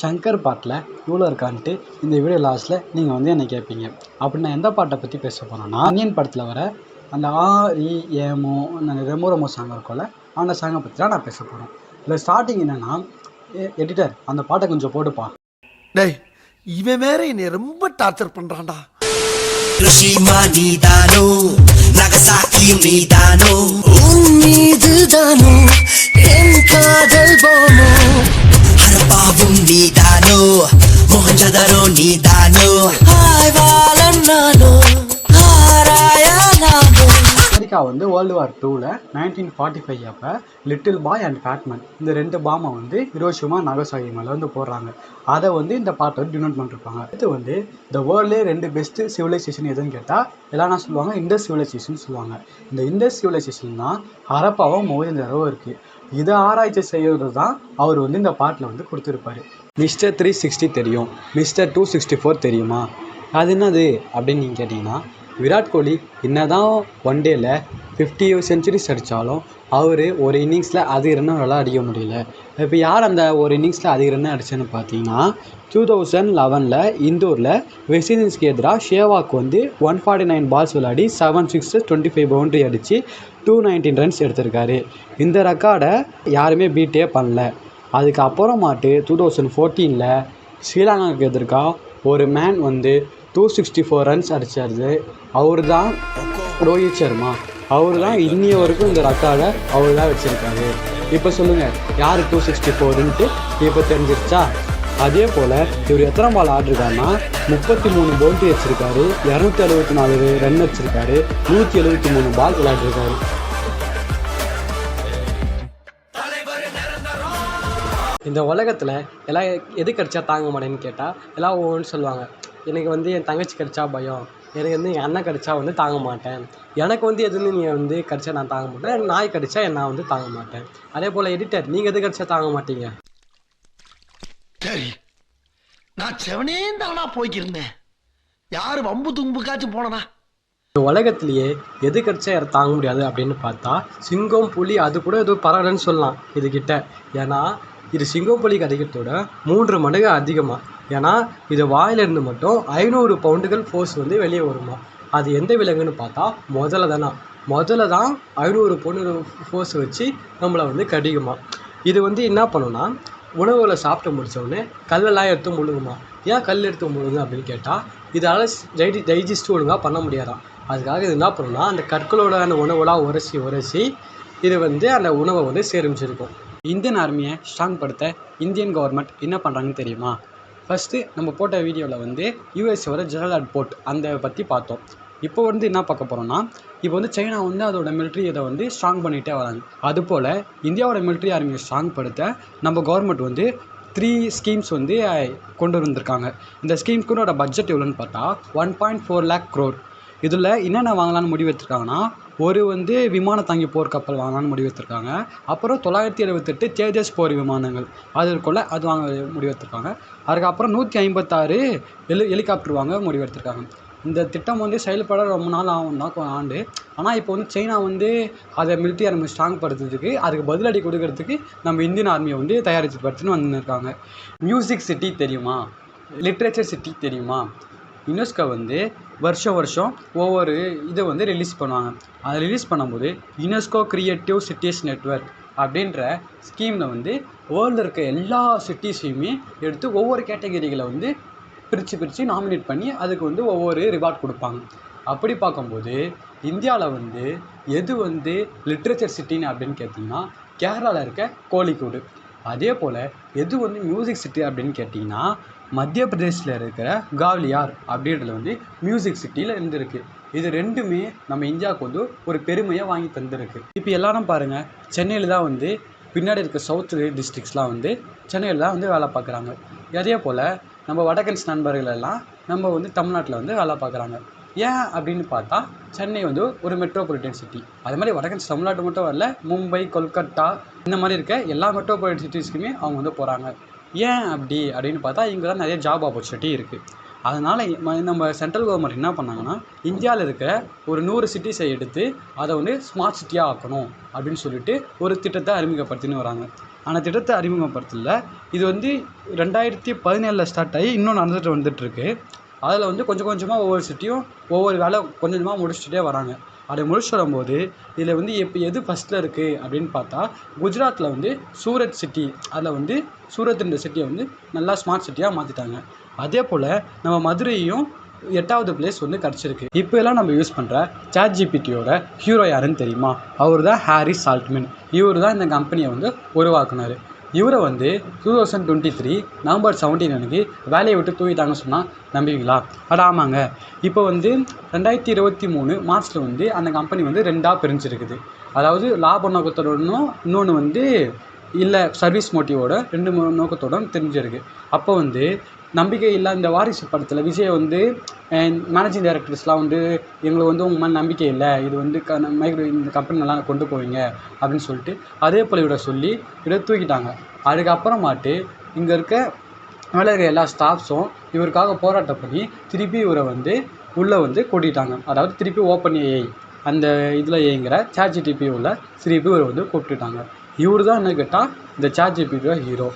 சங்கர் பாட்டில் இவ்வளோ இருக்கான்ட்டு இந்த வீடியோ லாஸ்ட்டில் நீங்கள் வந்து என்னை கேட்பீங்க அப்படி நான் எந்த பாட்டை பற்றி பேச போகிறேன்னா அனியன் படத்தில் வர அந்த ஆ ஏமோ அந்த ரெமோ ரெமோ சாங் இருக்கும்ல அந்த சாங்கை பற்றி தான் நான் பேச போகிறேன் இதில் ஸ்டார்டிங் என்னென்னா எடிட்டர் அந்த பாட்டை கொஞ்சம் போடுப்பா. டேய் இவன் வேற என்னை ரொம்ப டார்ச்சர் பண்றான்டா. ஹிரோஷிமா நீதானோ? நகசாக்கியும் நீதானோ? ஹரப்பாவும் நீதானோ மோகஞ்சதரோ நீதானோ ஆய்வாளன் நானோ அமெரிக்கா வந்து வேர்ல்டு வார் டூவில் நைன்டீன் ஃபார்ட்டி ஃபைவ் அப்போ little boy and Fat Man இந்த ரெண்டு பாமை வந்து ஹிரோஷிமா நகசாகி மேலே வந்து போடுறாங்க. அதை வந்து இந்த பாட்டை வந்து டினோட் பண்ணிருப்பாங்க. அடுத்து வந்து இந்த வேர்ல்ட்லேயே ரெண்டு பெஸ்ட்டு சிவிலைசேஷன் எதுன்னு கேட்டால் எல்லாம் சொல்லுவாங்க? இண்டஸ் சிவிலைசேஷன் சொல்லுவாங்க. இந்த இண்டஸ் சிவிலைசேஷன் தான் ஹரப்பாவும் மோதந்தரவும் இருக்குது இதை ஆராய்ச்சி செய்கிறது தான் அவர் வந்து இந்த பாட்டில் வந்து கொடுத்துருப்பாரு. மிஸ்டர் த்ரீ சிக்ஸ்டி தெரியும் மிஸ்டர் டூ சிக்ஸ்டி ஃபோர் தெரியுமா? அது என்னது அப்படின்னு நீங்கள் கேட்டிங்கன்னா விராட் கோலி என்னதான் ஒன் டேல ஃபிஃப்டி செஞ்சுரிஸ் அடித்தாலும் அவர் ஒரு இன்னிங்ஸில் அதிக ரன் அவரால் அடிக்க முடியல. இப்போ யார் அந்த ஒரு இன்னிங்ஸில் அதிக ரன் அடிச்சேன்னு பார்த்தீங்கன்னா டூ தௌசண்ட் லெவனில் இந்தூரில் வெஸ்ட் இண்டீஸ்க்கு எதிராக ஷேவாக் வந்து ஒன் ஃபார்ட்டி நைன் பால்ஸ் விளையாடி seven six twenty five boundary அடித்து டூ நைன்டீன் ரன்ஸ் எடுத்திருக்காரு. இந்த ரெக்கார்டை யாருமே பீட்டே பண்ணல. அதுக்கப்புறமாட்டு டூ தௌசண்ட் ஃபோர்டீனில் ஸ்ரீலங்காவுக்கு எதிர்க்காக ஒரு மேன் வந்து டூ சிக்ஸ்டி ஃபோர் ரன்ஸ் அடித்தார் அவர் தான் ரோஹித் சர்மா. அவர் தான் இன்னிய வரைக்கும் இந்த ரெக்கார்டை அவர் தான் வச்சுருக்காரு. இப்போ சொல்லுங்கள் யார் டூ சிக்ஸ்டி ஃபோருன்ட்டு இப்போ தெரிஞ்சிருச்சா? அதே போல் இவர் எத்தனை பால் ஆடிருக்காருன்னா முப்பத்தி மூணு பவுண்ட்ரி வச்சுருக்காரு இரநூத்தி அறுபத்தி நாலு ரன் வச்சுருக்காரு நூற்றி எழுபத்தி மூணு பால் விளையாடிருக்காரு. இந்த உலகத்தில் எல்லாம் எது கிடைச்சா தாங்க மாட்டேன்னு கேட்டால் எல்லாம் ஒவ்வொன்று சொல்லுவாங்க எனக்கு வந்து என் தங்கச்சி கிடைச்சா பயம் எனக்கு வந்து என் அண்ணன் கிடைச்சா வந்து தாங்க மாட்டேன் எனக்கு வந்து எதுன்னு நீ வந்து கிடைச்சா நான் தாங்க மாட்டேன் எனக்கு நாய் கிடைச்சா நான் வந்து தாங்க மாட்டேன். அதே போல் எடிட்டர் நீங்கள் எது கிடைச்சா தாங்க மாட்டீங்க? சரி நான் செவனே தானா போய்க்கிருந்தேன். யாரு வம்பு தும்புக்காச்சும் போனனா? இந்த உலகத்திலேயே எது கிடைச்சா யாரை தாங்க முடியாது அப்படின்னு பார்த்தா சிங்கம் புலி அது கூட ஏதோ பரவாயில்லன்னு சொல்லலாம் இதுகிட்ட. ஏன்னா இது சிங்கம் புலி மூன்று மடங்கு அதிகமாக ஏன்னா இது வாயிலிருந்து மட்டும் ஐநூறு பவுண்டுகள் ஃபோர்ஸ் வந்து வெளியே வருமா? அது எந்த விலங்குன்னு பார்த்தா முதல்ல தானா. முதல்ல தான் ஐநூறு பவுண்டு ஃபோர்ஸ் வச்சு நம்மளை வந்து கடிக்குமா. இது வந்து என்ன பண்ணுன்னா உணவுகளை சாப்பிட்டு முடிச்ச கல்லெல்லாம் எடுத்து முழுகுமா? ஏன் கல் எடுத்து முழுகுது அப்படின்னு கேட்டால் இதால் டைஜி டைஜஸ்ட் ஒழுங்காக பண்ண முடியாதான். அதுக்காக இது என்ன பண்ணுன்னா அந்த கற்களோட அந்த உணவுலாம் உரசி உரசி இது வந்து அந்த உணவை வந்து சேரமிச்சிருக்கும் இந்தியன் ஆர்மியை ஸ்ட்ராங் படுத்த இந்தியன் கவர்மெண்ட் என்ன பண்ணுறாங்கன்னு தெரியுமா? ஃபஸ்ட்டு நம்ம போட்ட வீடியோவில் வந்து யூஎஸ்ஓட ஜெனரல் போர்ட் அந்த பற்றி பார்த்தோம். இப்போ வந்து என்ன பார்க்க போகிறோம்னா இப்போ வந்து சைனா வந்து அதோட மிலிட்ரி இதை வந்து ஸ்ட்ராங் பண்ணிகிட்டே வராங்க. அதுபோல் இந்தியாவோட மிலிட்ரி ஆர்மியை ஸ்ட்ராங் படுத்த நம்ம கவர்மெண்ட் வந்து த்ரீ ஸ்கீம்ஸ் வந்து கொண்டு வந்திருக்காங்க. இந்த ஸ்கீம்ஸ்க்குனோட பட்ஜெட் எவ்வளோன்னு பார்த்தா one point four lakh crore இதில் என்னென்ன வாங்கலாம்னு முடிவு எடுத்துருக்காங்கன்னா ஒரு வந்து விமான தாங்கி போர் கப்பல் வாங்கலாம்னு முடிவு எடுத்திருக்காங்க. அப்புறம் தொள்ளாயிரத்தி எழுபத்தெட்டு தேஜஸ் போர் விமானங்கள். அது இருக்குள்ள அது வாங்க முடிவு எடுத்திருக்காங்க. அதுக்கப்புறம் நூற்றி ஐம்பத்தாறு ஹெலி ஹெலிகாப்டர் வாங்க முடிவு எடுத்திருக்காங்க. இந்த திட்டம் வந்து செயல்பட ரொம்ப நாள் ஆகும் தான் ஆண்டு. ஆனால் இப்போ வந்து சைனா வந்து அதை மிலிட்டரி ஆர்மி ஸ்ட்ராங் படுத்துறதுக்கு அதுக்கு பதிலடி கொடுக்கறதுக்கு நம்ம இந்தியன் ஆர்மியை வந்து தயாரித்து படுத்துன்னு வந்துருக்காங்க மியூசிக் சிட்டி தெரியுமா? லிட்ரேச்சர் சிட்டி தெரியுமா? யுனெஸ்கோ வந்து வருஷம் வருஷம் ஒவ்வொரு இதை வந்து ரிலீஸ் பண்ணுவாங்க. அதை ரிலீஸ் பண்ணும்போது யுனெஸ்கோ க்ரியேட்டிவ் சிட்டிஸ் நெட்வொர்க் அப்படின்ற ஸ்கீமில் வந்து வேர்ல்டில் இருக்க எல்லா சிட்டிஸையுமே எடுத்து ஒவ்வொரு கேட்டகரிகளை வந்து பிரித்து பிரித்து நாமினேட் பண்ணி அதுக்கு வந்து ஒவ்வொரு ரிவார்ட் கொடுப்பாங்க. அப்படி பார்க்கும்போது இந்தியாவில் வந்து எது வந்து லிட்ரேச்சர் சிட்டின்னு அப்படின்னு கேட்டிங்கன்னா கேரளாவில் இருக்க கோழிக்கூடு. அதே போல் எது வந்து மியூசிக் சிட்டி அப்படின்னு கேட்டிங்கன்னா மத்திய பிரதேசில் இருக்கிற காவ்லியார் அப்படின்றது வந்து மியூசிக் சிட்டியில் இருந்திருக்கு. இது ரெண்டுமே நம்ம இந்தியாவுக்கு வந்து ஒரு பெருமையை வாங்கி தந்திருக்கு. இப்போ எல்லாரும் பாருங்கள் சென்னையில் தான் வந்து பின்னாடி இருக்க சவுத் டிஸ்ட்ரிக்ஸ்லாம் வந்து சென்னையில் தான் வந்து வேலை பார்க்குறாங்க. அதே போல் நம்ம வடக்கன்ஸ் நண்பர்கள் எல்லாம் நம்ம வந்து தமிழ்நாட்டில் வந்து வேலை பார்க்குறாங்க. ஏன் அப்படின்னு பார்த்தா சென்னை வந்து ஒரு மெட்ரோபாலிட்டன் சிட்டி அது மாதிரி வடக்கன்ஸ் தமிழ்நாட்டு மட்டும் வரல மும்பை கொல்கத்தா இந்த மாதிரி இருக்க எல்லா மெட்ரோபாலிட்டன் சிட்டிஸ்க்குமே அவங்க வந்து போகிறாங்க ஏன் அப்படி அப்படின்னு பார்த்தா இங்கே தான் நிறைய ஜாப் ஆப்பர்ச்சுனிட்டி இருக்குது அதனால் நம்ம சென்ட்ரல் கவர்மெண்ட் என்ன பண்ணாங்கன்னா இந்தியாவில் இருக்கிற ஒரு நூறு சிட்டிஸை எடுத்து அதை வந்து ஸ்மார்ட் சிட்டியாக ஆக்கணும் அப்படின்னு சொல்லிட்டு ஒரு திட்டத்தை அறிமுகப்படுத்தின்னு வராங்க. அந்த திட்டத்தை அறிமுகப்படுத்தல இது வந்து ரெண்டாயிரத்தி பதினேழில் ஸ்டார்ட் ஆகி இன்னும் நடந்துட்டு வந்துட்டுருக்கு அதில் வந்து கொஞ்சம் கொஞ்சமாக ஒவ்வொரு சிட்டியும் ஒவ்வொரு வேலை கொஞ்சம் கொஞ்சமாக முடிச்சுட்டே வராங்க. அதை முடிச்சுட்டு வரும்போது இதில் வந்து இப்போ எது ஃபஸ்ட்டில் இருக்குது அப்படின்னு பார்த்தா குஜராத்தில் வந்து சூரத் சிட்டி அதில் வந்து சூரத்துன்ற சிட்டியை வந்து நல்லா ஸ்மார்ட் சிட்டியாக மாற்றிட்டாங்க அதே போல் நம்ம மதுரையும் எட்டாவது பிளேஸ் வந்து கிடச்சிருக்கு. இப்போ எல்லாம் நம்ம யூஸ் பண்ணுற சாட் ஜிபிடியோட ஹீரோ யாருன்னு தெரியுமா? அவர் தான் ஹாரிஸ் சால்ட்மின். இவர் தான் இந்த கம்பெனியை வந்து உருவாக்குனார். இவரை வந்து two thousand twenty three November seventeen அன்றைக்கி வேலையை விட்டு தூக்கிட்டாங்கன்னு சொன்னால் நம்புவீங்களா? அட ஆமாங்க. இப்போ வந்து ரெண்டாயிரத்தி இருபத்தி மூணு மார்ச்சில் வந்து அந்த கம்பெனி வந்து ரெண்டாக பிரிஞ்சிருக்குது. அதாவது லாப நோக்கத்தோட இன்னொன்று வந்து இல்லை சர்வீஸ் மோட்டிவோட ரெண்டு மூணு நோக்கத்தோட தெரிஞ்சிருக்கு. அப்போ வந்து நம்பிக்கை இல்லை இந்த வாரிசு படத்தில் விஜய் வந்து மேனேஜிங் டைரக்டர்ஸ்லாம் வந்து எங்களுக்கு வந்து உங்கள் மேலே நம்பிக்கை இல்லை இது வந்து க மைக்ரோ இந்த கம்பெனி நல்லா கொண்டு போவீங்க அப்படின்னு சொல்லிட்டு அதே போல் இவரை சொல்லி இவரை தூக்கிட்டாங்க. அதுக்கப்புறமாட்டு இங்கே இருக்க மேலே இருக்க எல்லா ஸ்டாஃப்ஸும் இவருக்காக போராட்டம் பண்ணி திருப்பி இவரை வந்து உள்ளே வந்து கூட்டிட்டாங்க. அதாவது திருப்பி ஓப்பன் ஏஐ அந்த இதில் இயங்குகிற சாட் ஜிடிபி உள்ள திருப்பி இவரை வந்து கூப்பிட்டுட்டாங்க. இவர் தான் என்ன கேட்டால் இந்த சாட் ஜிபியோட ஹீரோ